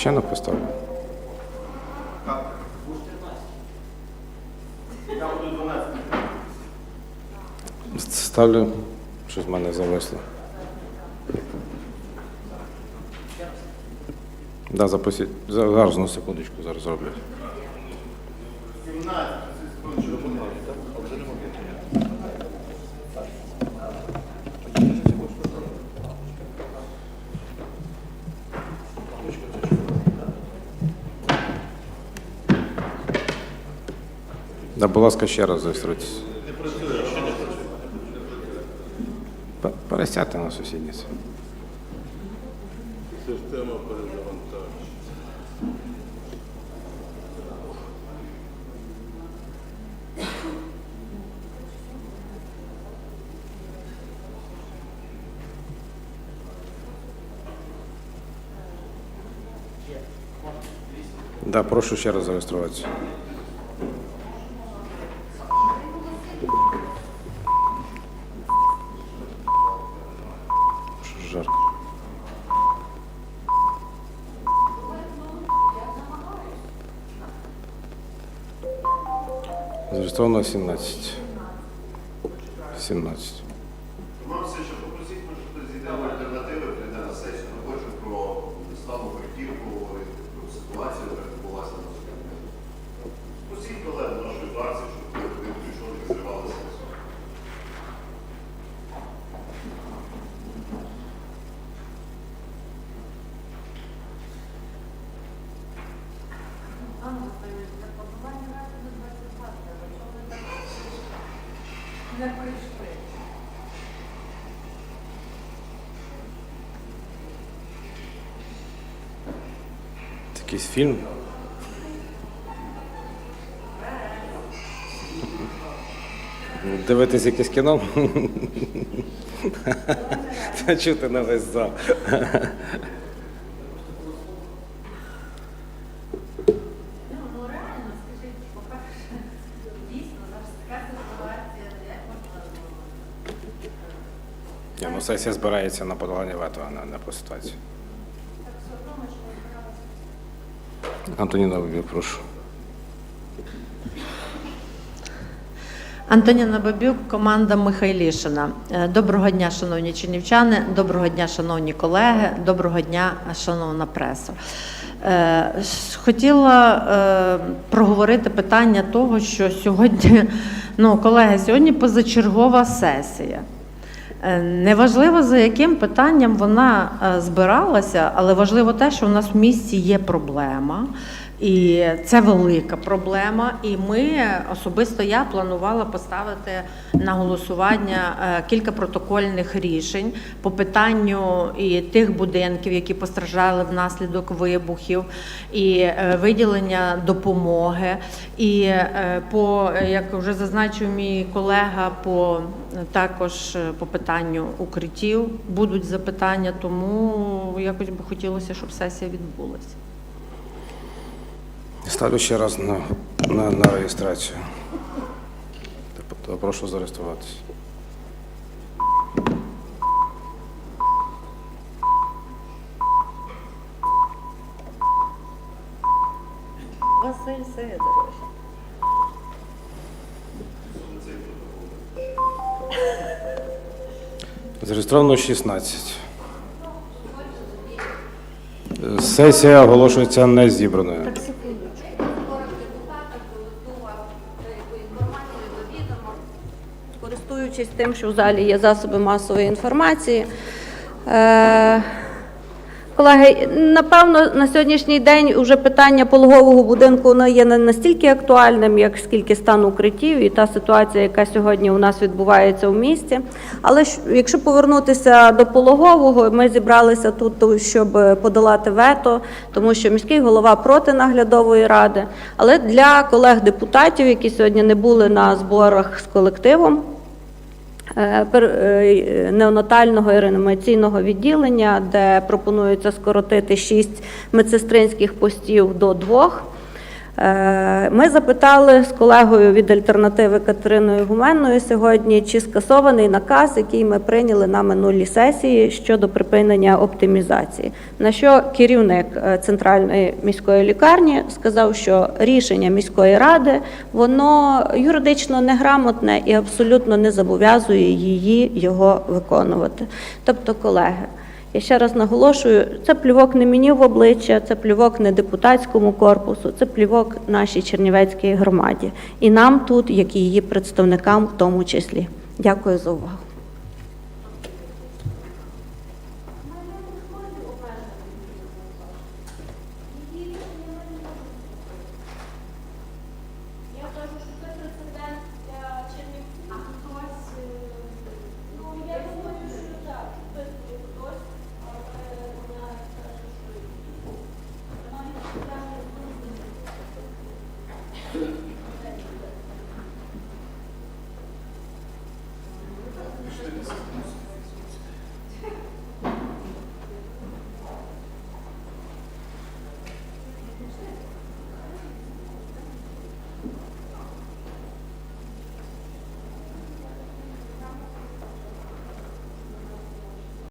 Звичайно, поставлю. Ставлю, щось з мене зависло. Да, запустіть. Зараз на секундочку зараз роблять. Да, будь ласка, ще раз зареєструйтесь. Пересядьте на сусідність. Система перезавантаження. Да, прошу ще раз зареєструватися. Що жарко. Зареєстровано 17. 17. Якийсь фільм. Дивитись якесь кіно? Та чути на весь зал. Ну, ну реально, скажіть, по-перше, дійсно, зараз така ситуація, як можна Ні, ну сесія збирається на подолання вето, а не, не по ситуації. Антоніна, Бабюк, прошу. Антоніна Бабюк, команда Михайлішина. Е, Доброго дня, шановні чинівчани, доброго дня, шановні колеги, доброго дня, шановна преса. Е, Хотіла е, проговорити питання того, що сьогодні, ну, колеги, сьогодні позачергова сесія. Е, Неважливо, за яким питанням вона е, збиралася, але важливо те, що у нас в місті є проблема. І це велика проблема. І ми особисто я планувала поставити на голосування е, кілька протокольних рішень по питанню і тих будинків, які постраждали внаслідок вибухів, і е, виділення допомоги. І е, по як вже зазначив мій колега, по також по питанню укриттів будуть запитання, тому якось би хотілося, щоб сесія відбулася. Ставлю ще раз на, на, на реєстрацію. Тобто, Прошу зареєструватися. Василь Сидорович. Зареєстровано 16. Сесія оголошується не Користуючись тим, що в залі є засоби масової інформації. Е, Колеги, напевно, на сьогоднішній день вже питання пологового будинку воно є не настільки актуальним, як скільки стан укриттів і та ситуація, яка сьогодні у нас відбувається в місті. Але якщо повернутися до пологового, ми зібралися тут, щоб подолати вето, тому що міський голова проти наглядової ради. Але для колег-депутатів, які сьогодні не були на зборах з колективом, Е, е, неонатального і реанімаційного відділення, де пропонується скоротити шість медсестринських постів до двох. Ми запитали з колегою від альтернативи Катериною Гуменною сьогодні, чи скасований наказ, який ми прийняли на минулій сесії щодо припинення оптимізації. На що керівник е, центральної міської лікарні сказав, що рішення міської ради воно юридично неграмотне і абсолютно не зобов'язує її його виконувати. Тобто, колеги. Я ще раз наголошую, це плювок не мені в обличчя, це плювок не депутатському корпусу, це плювок нашій Чернівецькій громаді. І нам тут, як і її представникам, в тому числі. Дякую за увагу.